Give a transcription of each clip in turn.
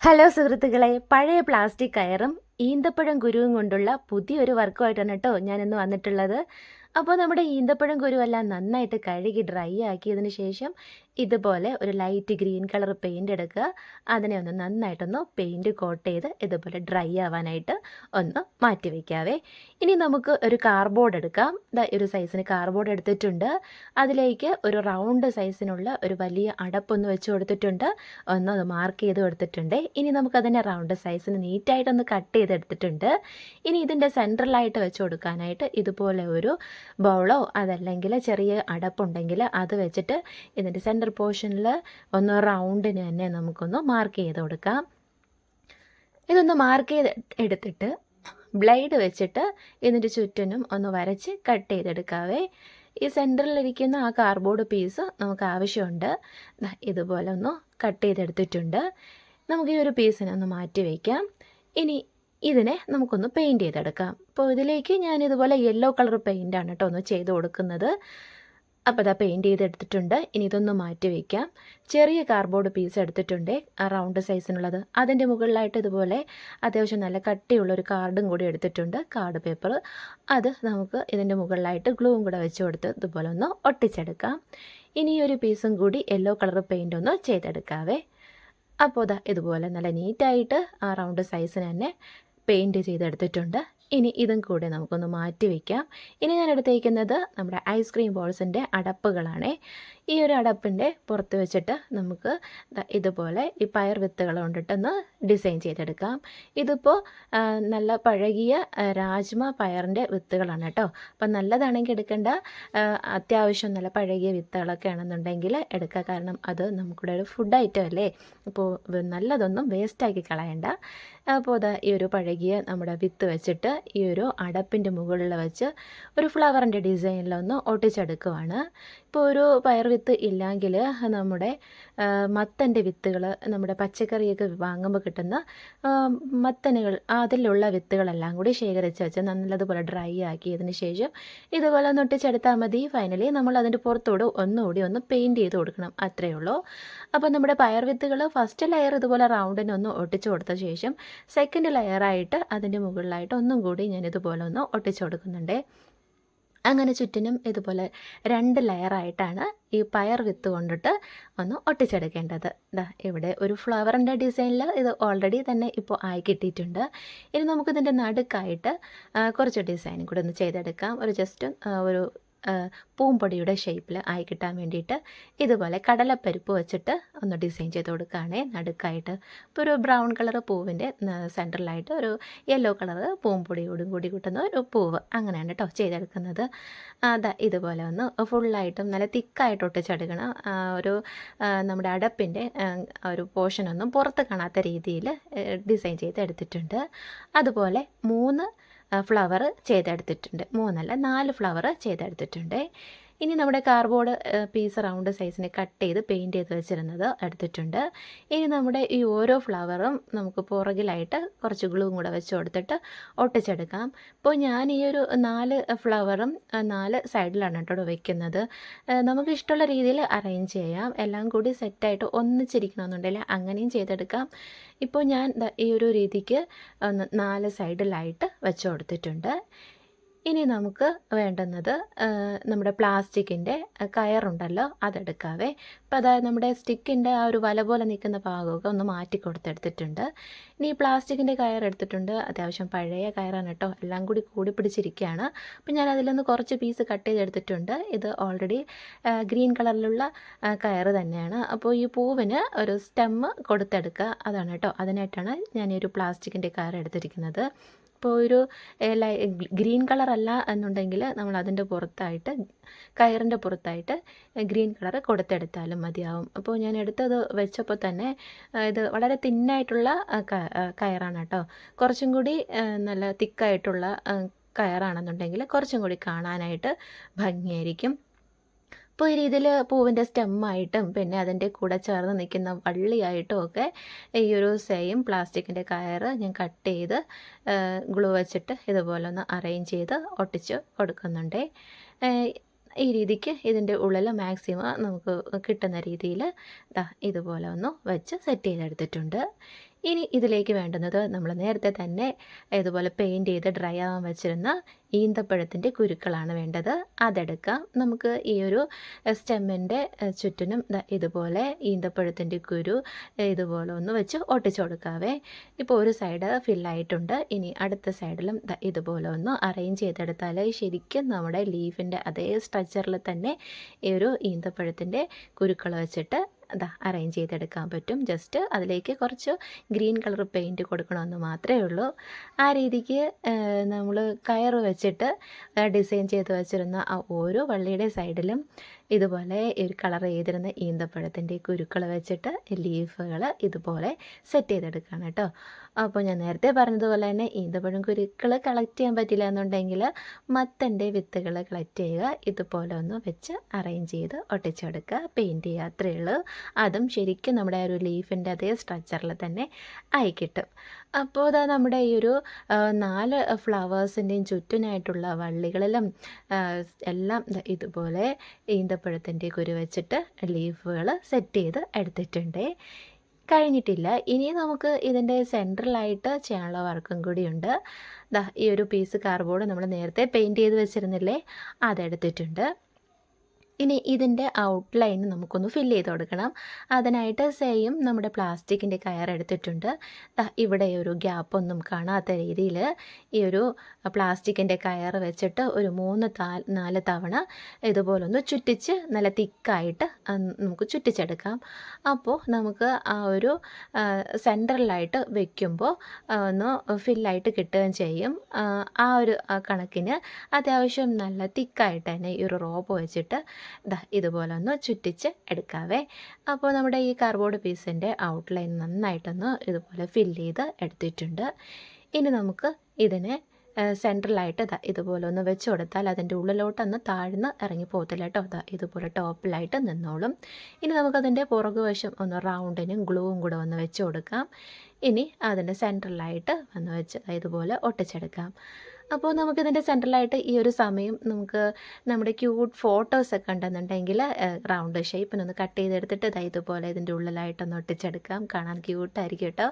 Hello സുഹൃത്തുക്കളെ പഴയ plastic കയറും ഈന്തപ്പഴം കുരുവും കൊണ്ടുള്ള പുതിയൊരു വർക്കുമായിട്ടാണ് കേട്ടോ ഞാനിന്ന് വന്നിട്ടുള്ളത്. അപ്പോൾ നമ്മുടെ ഈന്തപ്പഴം കുരുവെല്ലാം നന്നായിട്ട് കഴുകി ഡ്രൈ ആക്കിയതിന് ശേഷം ഇതുപോലെ ഒരു ലൈറ്റ് ഗ്രീൻ കളർ പെയിന്റ് എടുക്കുക. അതിനെ ഒന്ന് നന്നായിട്ടൊന്ന് പെയിന്റ് കോട്ട് ചെയ്ത് ഇതുപോലെ ഡ്രൈ ആവാനായിട്ട് ഒന്ന് മാറ്റി വയ്ക്കാവേ ഇനി നമുക്ക് ഒരു കാർബോർഡ് എടുക്കാം. ഒരു സൈസിന് കാർബോർഡ് എടുത്തിട്ടുണ്ട്. അതിലേക്ക് ഒരു റൗണ്ട് സൈസിനുള്ള ഒരു വലിയ അടപ്പൊന്ന് വെച്ച് കൊടുത്തിട്ടുണ്ട്. ഒന്ന് അത് മാർക്ക് ചെയ്ത് കൊടുത്തിട്ടുണ്ട്. ഇനി നമുക്കതിന്റെ റൗണ്ട് സൈസിന് നീറ്റായിട്ടൊന്ന് കട്ട് ചെയ്തെടുത്തിട്ടുണ്ട് ഇനി ഇതിന്റെ സെൻട്രലായിട്ട് വെച്ച് കൊടുക്കാനായിട്ട് ഇതുപോലെ ഒരു ബൗളോ അതല്ലെങ്കിൽ ചെറിയ അടപ്പുണ്ടെങ്കിൽ അത് വെച്ചിട്ട് ഇതിന്റെ സെന്റർ പോർഷനിൽ ഒന്ന് റൗണ്ടിന് തന്നെ നമുക്കൊന്ന് മാർക്ക് ചെയ്ത് കൊടുക്കാം. ഇതൊന്ന് മാർക്ക് ചെയ്ത് എടുത്തിട്ട് ബ്ലേഡ് വെച്ചിട്ട് ഇതിന്റെ ചുറ്റിനും ഒന്ന് വരച്ച് കട്ട് ചെയ്തെടുക്കാവേ. ഈ സെന്ററിലിരിക്കുന്ന ആ കാർഡ്ബോർഡ് പീസ് നമുക്ക് ആവശ്യമുണ്ട്. ഇതുപോലെ ഒന്ന് കട്ട് ചെയ്തെടുത്തിട്ടുണ്ട്. നമുക്ക് ഈ ഒരു പീസിനെ ഒന്ന് മാറ്റി വയ്ക്കാം ഇനി ഇതിനെ നമുക്കൊന്ന് പെയിന്റ് ചെയ്തെടുക്കാം. അപ്പോൾ ഇതിലേക്ക് ഞാൻ ഇതുപോലെ യെല്ലോ കളർ പെയിന്റാണ് കേട്ടോ ഒന്ന് ചെയ്ത് കൊടുക്കുന്നത്. അപ്പോൾ ഇതാ പെയിന്റ് ചെയ്തെടുത്തിട്ടുണ്ട്. ഇനി ഇതൊന്ന് മാറ്റി വയ്ക്കാം ചെറിയ കാർഡ്ബോർഡ് പീസ് എടുത്തിട്ടുണ്ട്. ആ റൗണ്ട് സൈസിനുള്ളത് അതിന്റെ മുകളിലായിട്ട് ഇതുപോലെ അത്യാവശ്യം നല്ല കട്ടിയുള്ള ഒരു കാർഡും കൂടി എടുത്തിട്ടുണ്ട്. കാർഡ് പേപ്പർ അത് നമുക്ക് ഇതിന്റെ മുകളിലായിട്ട് ഗ്ലൂവും കൂടെ വെച്ച് കൊടുത്ത് ഇതുപോലെ ഒന്ന് ഒട്ടിച്ചെടുക്കാം. ഇനി ഒരു പീസും കൂടി യെല്ലോ കളർ പെയിന്റ് ഒന്ന് ചെയ്തെടുക്കാവേ. അപ്പോൾ ഇതാ ഇതുപോലെ നല്ല നീറ്റായിട്ട് ആ റൗണ്ട് സൈസിന് തന്നെ പെയിന്റ് ചെയ്തെടുത്തിട്ടുണ്ട്. ഇനി ഇതും കൂടെ നമുക്കൊന്ന് മാറ്റി വയ്ക്കാം ഇനി ഞാൻ എടുത്തേക്കുന്നത് നമ്മുടെ ഐസ്ക്രീം ബോൾസിന്റെ അടപ്പുകളാണ്. ഈ ഒരു അടപ്പിന്റെ പുറത്ത് വെച്ചിട്ട് നമുക്ക് ഇതുപോലെ ഈ പയർ വിത്തുകൾ കൊണ്ടിട്ടൊന്ന് ഡിസൈൻ ചെയ്തെടുക്കാം. ഇതിപ്പോൾ നല്ല പഴകിയ രാജ്മ പയറിന്റെ വിത്തുകളാണ് കേട്ടോ. അപ്പം നല്ലതാണെങ്കിൽ എടുക്കേണ്ട. അത്യാവശ്യം നല്ല പഴകിയ വിത്തുകളൊക്കെ ആണെന്നുണ്ടെങ്കിൽ എടുക്കുക കാരണം അത് നമുക്കിവിടെ ഒരു ഫുഡ് ഐറ്റം അല്ലേ? അപ്പോൾ നല്ലതൊന്നും വേസ്റ്റാക്കി കളയണ്ട. അപ്പോൾ അതാ ഈ ഒരു പഴകിയ നമ്മുടെ വിത്ത് വെച്ചിട്ട് ഈ ഒരു അടപ്പിന്റെ മുകളിൽ വെച്ച് ഒരു ഫ്ലവറിന്റെ ഡിസൈനിലൊന്ന് ഒട്ടിച്ചെടുക്കുവാണ്. ഇപ്പോൾ ഒരു പയർ വിത്ത് ഇല്ലെങ്കിൽ നമ്മുടെ മത്തന്റെ വിത്തുകൾ നമ്മുടെ പച്ചക്കറിയൊക്കെ വാങ്ങുമ്പോൾ കിട്ടുന്ന മത്തനുകൾ അതിലുള്ള വിത്തുകളെല്ലാം കൂടി ശേഖരിച്ച് വെച്ച് നല്ലതുപോലെ ഡ്രൈ ആക്കിയതിന് ശേഷം ഇതുപോലെ ഒന്ന് ഒട്ടിച്ചെടുത്താൽ മതി. ഫൈനലി നമ്മൾ അതിന്റെ പുറത്തോട് ഒന്നുകൂടി ഒന്ന് പെയിന്റ് ചെയ്ത് കൊടുക്കണം. അത്രയേ ഉള്ളൂ. അപ്പോൾ നമ്മുടെ പയർ വിത്തുകൾ ഫസ്റ്റ് ലെയർ ഇതുപോലെ റൗണ്ടിനൊന്ന് ഒട്ടിച്ചു കൊടുത്ത ശേഷം സെക്കൻഡ് ലെയറായിട്ട് അതിന്റെ മുകളിലായിട്ട് ഒന്നും കൂടി ഞാൻ ഇതുപോലെ ഒന്ന് ഒട്ടിച്ചു കൊടുക്കുന്നുണ്ട്. അങ്ങനെ ചുറ്റിനും ഇതുപോലെ രണ്ട് ലെയറായിട്ടാണ് ഈ പയർ വിത്ത് കൊണ്ടിട്ട് ഒന്ന് ഒട്ടിച്ചെടുക്കേണ്ടത്. ഇതാ ഇവിടെ ഒരു ഫ്ലവറിന്റെ ഡിസൈനിൽ ഇത് ഓൾറെഡി തന്നെ ഇപ്പോൾ ആയി കിട്ടിയിട്ടുണ്ട്. ഇനി നമുക്കിതിന്റെ നടുക്കായിട്ട് കുറച്ച് ഡിസൈൻ കൂടെ ഒന്ന് ചെയ്തെടുക്കാം. ഒരു ജസ്റ്റ് ഒരു പൂമ്പൊടിയുടെ ഷേപ്പിൽ ആയി കിട്ടാൻ വേണ്ടിയിട്ട് ഇതുപോലെ കടലപ്പരിപ്പ് വെച്ചിട്ട് ഒന്ന് ഡിസൈൻ ചെയ്ത് കൊടുക്കുകയാണേ. നടുക്കായിട്ട് ഇപ്പോൾ ഒരു ബ്രൗൺ കളർ പൂവിന്റെ സെന്ററിലായിട്ട് ഒരു യെല്ലോ കളർ പൂമ്പൊടിയോടും കൂടി കിട്ടുന്ന ഒരു പൂവ് അങ്ങനെയാണ് കേട്ടോ ചെയ്തെടുക്കുന്നത്. അതാ ഇതുപോലെ ഒന്ന് ഫുള്ളായിട്ടും നല്ല തിക്കായിട്ട് ഒട്ടിച്ചെടുക്കണം ഒരു നമ്മുടെ അടപ്പിന്റെ ഒരു പോർഷനൊന്നും പുറത്ത് കാണാത്ത രീതിയിൽ ഡിസൈൻ ചെയ്ത് എടുത്തിട്ടുണ്ട്. അതുപോലെ മൂന്ന് ഫ്ലവർ ചെയ്തെടുത്തിട്ടുണ്ട്. മൂന്നല്ല നാല് ഫ്ലവർ ചെയ്തെടുത്തിട്ടുണ്ട്. ഇനി നമ്മുടെ കാർഡ്ബോർഡ് പീസ് റൗണ്ട് സൈസിന് കട്ട് ചെയ്ത് പെയിന്റ് ചെയ്ത് വെച്ചിരുന്നത് എടുത്തിട്ടുണ്ട്. ഇനി നമ്മുടെ ഈ ഓരോ ഫ്ലവറും നമുക്ക് പുറകിലായിട്ട് കുറച്ച് ഗ്ലൂവും കൂടെ വെച്ച് കൊടുത്തിട്ട് ഒട്ടിച്ചെടുക്കാം. ഇപ്പോൾ ഞാൻ ഈ ഒരു നാല് ഫ്ലവറും നാല് സൈഡിലാണ് കേട്ടോ വെക്കുന്നത്. നമുക്ക് ഇഷ്ടമുള്ള രീതിയിൽ അറേഞ്ച് ചെയ്യാം. എല്ലാം കൂടി സെറ്റായിട്ട് ഒന്നിച്ചിരിക്കണമെന്നുണ്ടെങ്കിൽ അങ്ങനെയും ചെയ്തെടുക്കാം. ഇപ്പോൾ ഞാൻ ഈ ഒരു രീതിക്ക് നാല് സൈഡിലായിട്ട് വെച്ച് കൊടുത്തിട്ടുണ്ട്. ഇനി നമുക്ക് വേണ്ടുന്നത് നമ്മുടെ പ്ലാസ്റ്റിക്കിന്റെ കയറുണ്ടല്ലോ അതെടുക്കാവേ. അപ്പോൾ അതായത് നമ്മുടെ സ്റ്റിക്കിന്റെ ആ ഒരു വല പോലെ നിൽക്കുന്ന ഭാഗമൊക്കെ ഒന്ന് മാറ്റി കൊടുത്തെടുത്തിട്ടുണ്ട്. ഇനി ഈ പ്ലാസ്റ്റിക്കിന്റെ കയർ എടുത്തിട്ടുണ്ട്. അത്യാവശ്യം പഴയ കയറാണ് കേട്ടോ. എല്ലാം കൂടി കൂടി പിടിച്ചിരിക്കുകയാണ്. അപ്പോൾ ഞാൻ അതിൽ നിന്ന് കുറച്ച് പീസ് കട്ട് ചെയ്തെടുത്തിട്ടുണ്ട്. ഇത് ഓൾറെഡി ഗ്രീൻ കളറിലുള്ള കയർ തന്നെയാണ്. അപ്പോൾ ഈ പൂവിന് ഒരു സ്റ്റെമ്മ് കൊടുത്തെടുക്കുക. അതാണ് കേട്ടോ. അതിനായിട്ടാണ് ഞാൻ ഈ ഒരു പ്ലാസ്റ്റിക്കിന്റെ കയർ എടുത്തിരിക്കുന്നത്. ഇപ്പോൾ ഒരു ഗ്രീൻ കളർ അല്ല എന്നുണ്ടെങ്കിൽ നമ്മൾ അതിന്റെ പുറത്തായിട്ട് കയറിന്റെ പുറത്തായിട്ട് ഗ്രീൻ കളർ കൊടുത്തെടുത്താലും മതിയാവും. അപ്പോൾ ഞാൻ എടുത്തത് വെച്ചപ്പോൾ തന്നെ ഇത് വളരെ തിന്നായിട്ടുള്ള കയറാണ് കേട്ടോ. കുറച്ചും കൂടി നല്ല തിക്കായിട്ടുള്ള കയറാണെന്നുണ്ടെങ്കിൽ കുറച്ചും കൂടി കാണാനായിട്ട് ഭംഗിയായിരിക്കും. അപ്പോൾ ഈ രീതിയിൽ പൂവിന്റെ സ്റ്റെമ്മായിട്ടും പിന്നെ അതിന്റെ കൂടെ ചേർന്ന് നിൽക്കുന്ന വള്ളിയായിട്ടും ഒക്കെ ഈ ഒരു സെയിം പ്ലാസ്റ്റിക്കിന്റെ കയറ് ഞാൻ കട്ട് ചെയ്ത് ഗ്ലൂ വെച്ചിട്ട് ഇതുപോലെ ഒന്ന് അറേഞ്ച് ചെയ്ത് ഒട്ടിച്ച് കൊടുക്കുന്നുണ്ട്. ഈ രീതിക്ക് ഇതിന്റെ ഉള്ളിൽ മാക്സിമം നമുക്ക് കിട്ടുന്ന രീതിയിൽ ഇതുപോലെ ഒന്ന് വെച്ച് സെറ്റ് ചെയ്തെടുത്തിട്ടുണ്ട്. ഇനി ഇതിലേക്ക് വേണ്ടുന്നത് നമ്മൾ നേരത്തെ തന്നെ ഇതുപോലെ പെയിന്റ് ചെയ്ത് ഡ്രൈ ആവാൻ വെച്ചിരുന്ന ഈന്തപ്പഴത്തിന്റെ കുരുക്കളാണ് വേണ്ടത്. അതെടുക്കാം. നമുക്ക് ഈ ഒരു സ്റ്റെമ്മിന്റെ ചുറ്റിനും ഇതുപോലെ ഈന്തപ്പഴത്തിന്റെ കുരു ഇതുപോലെ ഒന്ന് വെച്ച് ഒട്ടിച്ചു കൊടുക്കാവേ. ഇപ്പോൾ ഒരു സൈഡ് ഫില്ലായിട്ടുണ്ട് ഇനി അടുത്ത സൈഡിലും ഇതുപോലെ ഒന്ന് അറേഞ്ച് ചെയ്തെടുത്താൽ ശരിക്കും നമ്മുടെ ലീഫിന്റെ അതേ സ്ട്രക്ചറിൽ തന്നെ ഈ ഒരു ഈന്തപ്പഴത്തിന്റെ കുരുക്കൾ വെച്ചിട്ട് അതാ അറേഞ്ച് ചെയ്തെടുക്കാൻ പറ്റും. ജസ്റ്റ് അതിലേക്ക് കുറച്ച് ഗ്രീൻ കളർ പെയിന്റ് കൊടുക്കണമെന്ന് മാത്രമേ ഉള്ളൂ. ആ രീതിക്ക് നമ്മൾ കയർ വെച്ചിട്ട് ഡിസൈൻ ചെയ്ത് വെച്ചിരുന്ന ആ ഓരോ വള്ളിയുടെ സൈഡിലും ഇതുപോലെ ഒരു കളർ ചെയ്തിരുന്ന ഈന്തപ്പഴത്തിന്റെ കുരുക്കൾ വെച്ചിട്ട് ലീഫുകൾ ഇതുപോലെ സെറ്റ് ചെയ്തെടുക്കുകയാണ് കേട്ടോ. അപ്പോൾ ഞാൻ നേരത്തെ പറഞ്ഞതുപോലെ തന്നെ ഈന്തപ്പഴം കുരുക്കൾ കളക്ട് ചെയ്യാൻ പറ്റില്ല എന്നുണ്ടെങ്കിൽ മത്തന്റെ വിത്തുകൾ കളക്ട് ചെയ്യുക ഇതുപോലെ ഒന്ന് വെച്ച് അറേഞ്ച് ചെയ്ത് ഒട്ടിച്ചെടുക്കുക പെയിന്റ് ചെയ്യുക അത്രയേ ഉള്ളൂ. അതും ശരിക്കും നമ്മുടെ ആ ഒരു ലീഫിന്റെ അതേ സ്ട്രക്ചറിൽ തന്നെ ആയി കിട്ടും. അപ്പോൾ അതാ നമ്മുടെ ഈ ഒരു നാല് ഫ്ലവേഴ്സിന്റെയും ചുറ്റിനായിട്ടുള്ള വള്ളികളിലും എല്ലാം ഇതുപോലെ ഈന്തപ്പഴത്തിന്റെ കുരു വെച്ചിട്ട് ലീഫുകൾ സെറ്റ് ചെയ്ത് എടുത്തിട്ടുണ്ട്. കഴിഞ്ഞിട്ടില്ല. ഇനി നമുക്ക് ഇതിന്റെ സെൻട്രലായിട്ട് ചെയ്യാനുള്ള വർക്കും കൂടിയുണ്ട് ദാ ഈ ഒരു പീസ് കാർബോർഡ് നമ്മൾ നേരത്തെ പെയിന്റ് ചെയ്ത് വെച്ചിരുന്നില്ലേ അതെടുത്തിട്ടുണ്ട് ഇനി ഇതിന്റെ ഔട്ട്ലൈൻ നമുക്കൊന്ന് ഫില്ല് ചെയ്ത് കൊടുക്കണം. അതിനായിട്ട് സെയിം നമ്മുടെ പ്ലാസ്റ്റിക്കിന്റെ കയർ എടുത്തിട്ടുണ്ട്. ഇവിടെ ഒരു ഗ്യാപ്പൊന്നും കാണാത്ത രീതിയിൽ ഈ ഒരു പ്ലാസ്റ്റിക്കിന്റെ കയർ വെച്ചിട്ട് ഒരു മൂന്ന് താ നാല് തവണ ഇതുപോലൊന്ന് ചുറ്റിച്ച് നല്ല തിക്കായിട്ട് നമുക്ക് ചുറ്റിച്ചെടുക്കാം. അപ്പോൾ നമുക്ക് ആ ഒരു സെൻട്രലായിട്ട് വെക്കുമ്പോൾ ഒന്ന് ഫില്ലായിട്ട് കിട്ടുകയും ചെയ്യും. ആ ഒരു കണക്കിന്. അത്യാവശ്യം നല്ല തിക്കായിട്ട് തന്നെ ഈ ഒരു റോപ്പ് വെച്ചിട്ട് ദാ ഇതുപോലെ ഒന്ന് ചുറ്റിച്ച് എടുക്കാവേ. അപ്പോൾ നമ്മുടെ ഈ കാർബോർഡ് പീസിന്റെ ഔട്ട്ലൈൻ നന്നായിട്ടൊന്ന് ഇതുപോലെ ഫില്ല് ചെയ്ത് എടുത്തിട്ടുണ്ട്. ഇനി നമുക്ക് ഇതിനെ സെൻട്രലായിട്ട് ഇതാ ഇതുപോലെ ഒന്ന് വെച്ച് കൊടുത്താൽ അതിന്റെ ഉള്ളിലോട്ടൊന്ന് താഴ്ന്ന് ഇറങ്ങി പോകത്തില്ല കേട്ടോ. ഇതാ ഇതുപോലെ ടോപ്പിലായിട്ട് നിന്നോളും. ഇനി നമുക്കതിന്റെ പുറകുവശം ഒന്ന് റൗണ്ടിനും ഗ്ലൂവും കൂടെ ഒന്ന് വെച്ച് കൊടുക്കാം. ഇനി അതിന്റെ സെൻട്രലായിട്ട് വന്ന് വെച്ച് ഇതുപോലെ ഒട്ടിച്ചെടുക്കാം. അപ്പോൾ നമുക്കിതിന്റെ സെൻട്രലായിട്ട് ഈ ഒരു സമയം നമുക്ക് നമ്മുടെ ക്യൂട്ട് ഫോട്ടോസൊക്കെ ഉണ്ടെന്നുണ്ടെങ്കിൽ റൗണ്ട് ഷേപ്പിനൊന്ന് കട്ട് ചെയ്തെടുത്തിട്ട് ഇതാ ഇതുപോലെ ഇതിന്റെ ഉള്ളിലായിട്ടൊന്ന് ഒട്ടിച്ചെടുക്കാം. കാണാൻ ക്യൂട്ടായിരിക്കും കേട്ടോ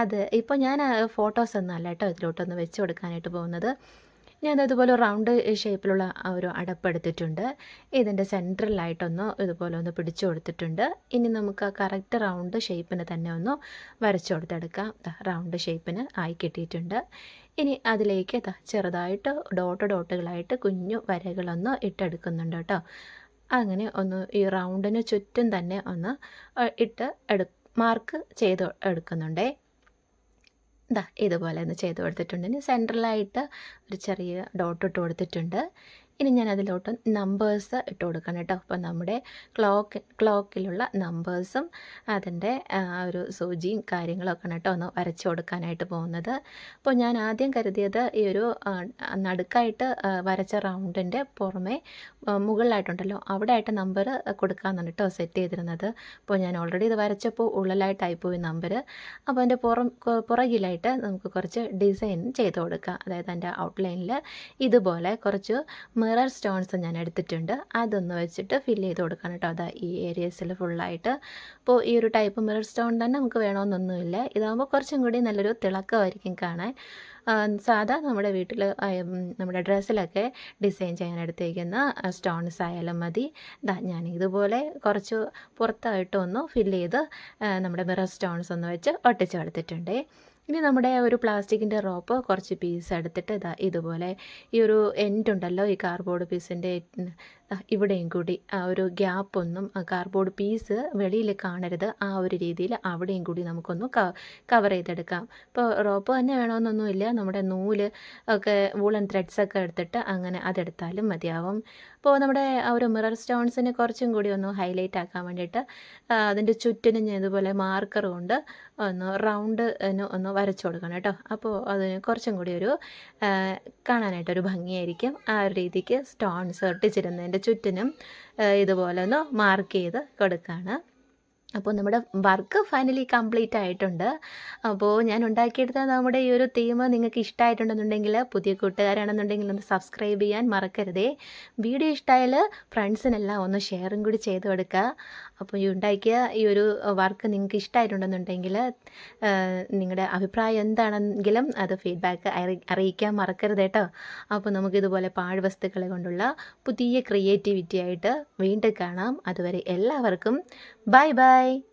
അത് ഇപ്പോൾ ഞാൻ ഫോട്ടോസൊന്നും അല്ല കേട്ടോ ഇതിലോട്ടൊന്ന് വെച്ച് കൊടുക്കാനായിട്ട് പോകുന്നത്. ഞാൻ ഇതുപോലെ റൗണ്ട് ഷേപ്പിലുള്ള ഒരു അടപ്പെടുത്തിട്ടുണ്ട് ഇതിന്റെ സെൻട്രലായിട്ടൊന്ന് ഇതുപോലെ ഒന്ന് പിടിച്ചു കൊടുത്തിട്ടുണ്ട്. ഇനി നമുക്ക് ആ കറക്റ്റ് റൗണ്ട് ഷേപ്പിന് തന്നെ ഒന്ന് വരച്ചു കൊടുത്തെടുക്കാം. റൗണ്ട് ഷേപ്പിന് ആയി കിട്ടിയിട്ടുണ്ട്. ഇനി അതിലേക്ക് ചെറുതായിട്ട് ഡോട്ട് ഡോട്ടുകളായിട്ട് കുഞ്ഞു വരകളൊന്ന് ഇട്ടെടുക്കുന്നുണ്ട് കേട്ടോ. അങ്ങനെ ഒന്ന് ഈ റൗണ്ടിന് ചുറ്റും തന്നെ ഒന്ന് ഇട്ട് എടു മാർക്ക് ചെയ്ത് എടുക്കുന്നുണ്ടേ. ഇതാ ഇതുപോലെ ഒന്ന് ചെയ്ത് കൊടുത്തിട്ടുണ്ട്. ഇനി സെൻട്രലായിട്ട് ഒരു ചെറിയ ഡോട്ട് ഇട്ട് കൊടുത്തിട്ടുണ്ട്. ഇനി ഞാൻ അതിലോട്ട് നമ്പേഴ്സ് ഇട്ട് കൊടുക്കണം കേട്ടോ. അപ്പോൾ നമ്മുടെ ക്ലോക്ക് ക്ലോക്കിലുള്ള നമ്പേഴ്സും അതിന്റെ ഒരു സൂചിയും കാര്യങ്ങളൊക്കെ കേട്ടോ ഒന്ന് വരച്ചു കൊടുക്കാനായിട്ട് പോകുന്നത്. അപ്പോൾ ഞാൻ ആദ്യം കരുതിയത് ഈ ഒരു നടുക്കായിട്ട് വരച്ച റൗണ്ടിന്റെ പുറമെ മുകളിലായിട്ടുണ്ടല്ലോ. അവിടെ ആയിട്ട് നമ്പർ കൊടുക്കാമെന്നാണ് കേട്ടോ സെറ്റ് ചെയ്തിരുന്നത്. അപ്പോൾ ഞാൻ ഓൾറെഡി ഇത് വരച്ചപ്പോൾ ഉള്ളിലായിട്ടായി പോയി നമ്പർ അപ്പോൾ അതിന്റെ പുറം പുറകിലായിട്ട് നമുക്ക് കുറച്ച് ഡിസൈൻ ചെയ്ത് കൊടുക്കാം. അതായത് അതിന്റെ ഔട്ട്ലൈനിൽ ഇതുപോലെ കുറച്ച് മിറർ സ്റ്റോൺസ് ഞാൻ എടുത്തിട്ടുണ്ട്. അതൊന്ന് വെച്ചിട്ട് ഫില്ല് ചെയ്ത് കൊടുക്കണം കേട്ടോ. അതാ ഈ ഏരിയസിൽ ഫുള്ളായിട്ട് അപ്പോൾ ഈ ഒരു ടൈപ്പ് മിറർ സ്റ്റോൺ തന്നെ നമുക്ക് വേണമെന്നൊന്നുമില്ല ഇതാകുമ്പോൾ കുറച്ചും കൂടി നല്ലൊരു തിളക്കമായിരിക്കും കാണാൻ. സാധാ നമ്മുടെ വീട്ടിൽ നമ്മുടെ ഡ്രസ്സിലൊക്കെ ഡിസൈൻ ചെയ്യാൻ എടുത്തേക്കുന്ന സ്റ്റോൺസ് ആയാലും മതി. ഇതാ ഞാൻ ഇതുപോലെ കുറച്ച് പുറത്തായിട്ടൊന്ന് ഫില്ല് ചെയ്ത് നമ്മുടെ മിറർ സ്റ്റോൺസ് ഒന്ന് വെച്ച് ഒട്ടിച്ച് കൊടുത്തിട്ടുണ്ട് ഇനി നമ്മുടെ ഒരു പ്ലാസ്റ്റിക്കിന്റെ റോപ്പ് കുറച്ച് പീസ് എടുത്തിട്ട് ഇതാ ഇതുപോലെ ഈ ഒരു എൻഡ് ഉണ്ടല്ലോ ഈ കാർബോർഡ് പീസിന്റെ ഇവിടെയും കൂടി ആ ഒരു ഗ്യാപ്പൊന്നും കാർബോർഡ് പീസ് വെളിയിൽ കാണരുത്. ആ ഒരു രീതിയിൽ അവിടെയും കൂടി നമുക്കൊന്ന് കവർ ചെയ്തെടുക്കാം. ഇപ്പോൾ റോപ്പ് തന്നെ വേണമെന്നൊന്നുമില്ല നമ്മുടെ നൂൽ ഒക്കെ വൂളൻ ത്രെഡ്സൊക്കെ എടുത്തിട്ട് അങ്ങനെ അതെടുത്താലും മതിയാവും. അപ്പോൾ നമ്മുടെ ആ ഒരു മിറർ സ്റ്റോൺസിനെ കുറച്ചും കൂടി ഒന്ന് ഹൈലൈറ്റ് ആക്കാൻ വേണ്ടിയിട്ട് അതിന്റെ ചുറ്റിനും ഞാൻ ഇതുപോലെ മാർക്കർ കൊണ്ട് ഒന്ന് റൗണ്ട് ഒന്ന് വരച്ചു കൊടുക്കണം കേട്ടോ. അപ്പോൾ അതിന് കുറച്ചും കൂടി ഒരു കാണാനായിട്ടൊരു ഭംഗിയായിരിക്കും. ആ ഒരു രീതിക്ക് സ്റ്റോൺസ് ഒട്ടിച്ചിരുന്നതിന്റെ ചുറ്റിനും ഇതുപോലെ ഒന്ന് മാർക്ക് ചെയ്ത് കൊടുക്കുകയാണ് അപ്പോൾ നമ്മുടെ വർക്ക് ഫൈനലി കംപ്ലീറ്റ് ആയിട്ടുണ്ട്. അപ്പോൾ ഞാൻ ഉണ്ടാക്കിയെടുത്ത നമ്മുടെ ഈ ഒരു തീം നിങ്ങൾക്ക് ഇഷ്ടമായിട്ടുണ്ടെന്നുണ്ടെങ്കിൽ പുതിയ കൂട്ടുകാരാണെന്നുണ്ടെങ്കിൽ ഒന്ന് സബ്സ്ക്രൈബ് ചെയ്യാൻ മറക്കരുതേ. വീഡിയോ ഇഷ്ടമായാൽ ഫ്രണ്ട്സിനെല്ലാം ഒന്ന് ഷെയറും കൂടി ചെയ്തു കൊടുക്കുക അപ്പോൾ ഈ ഉണ്ടാക്കിയ ഈ ഒരു വർക്ക് നിങ്ങൾക്ക് ഇഷ്ടമായിട്ടുണ്ടെന്നുണ്ടെങ്കിൽ നിങ്ങളുടെ അഭിപ്രായം എന്താണെങ്കിലും അത് ഫീഡ്ബാക്ക് അറിയിക്കാൻ മറക്കരുത് കേട്ടോ അപ്പോൾ നമുക്കിതുപോലെ പാഴ്വസ്തുക്കളെ കൊണ്ടുള്ള പുതിയ ക്രിയേറ്റിവിറ്റി ആയിട്ട് വീണ്ടും കാണാം. അതുവരെ എല്ലാവർക്കും ബൈ ബൈ đây.